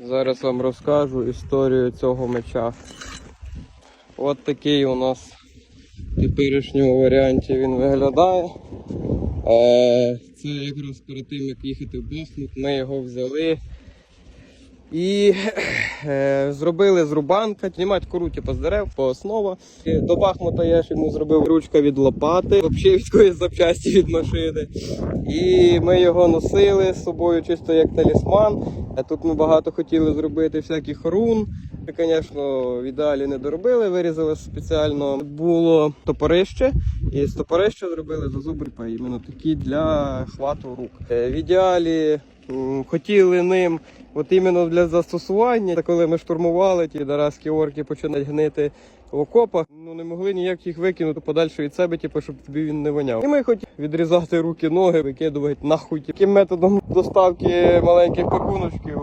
Зараз вам розкажу історію цього меча. От такий у нас в теперішньому варіанті він виглядає. Е, Це якраз перед тим, як їхати в Бахмут, ми його взяли. І е, зробили з рубанка, знімати кору типу, з дерев по основа. До Бахмута я ж йому зробив ручка від лопати, взагалі від якоїсь запчасті від машини. І ми його носили з собою чисто як талісман. Тут ми багато хотіли зробити всяких рун. Ми, звісно, в ідеалі не доробили, вирізали спеціально. Було топорище, і з топорища зробили зазубрипа, іменно такі для хвату рук. Е, В ідеалі хотіли ним от іменно для застосування. Та коли ми штурмували, ті дараські орки починають гнити в окопах, ну не могли ніяк їх викинути подальше від себе, типу, щоб тобі він не воняв. І ми хоч відрізати руки, ноги, викидувати нахуй. Таким методом доставки маленьких пакуночків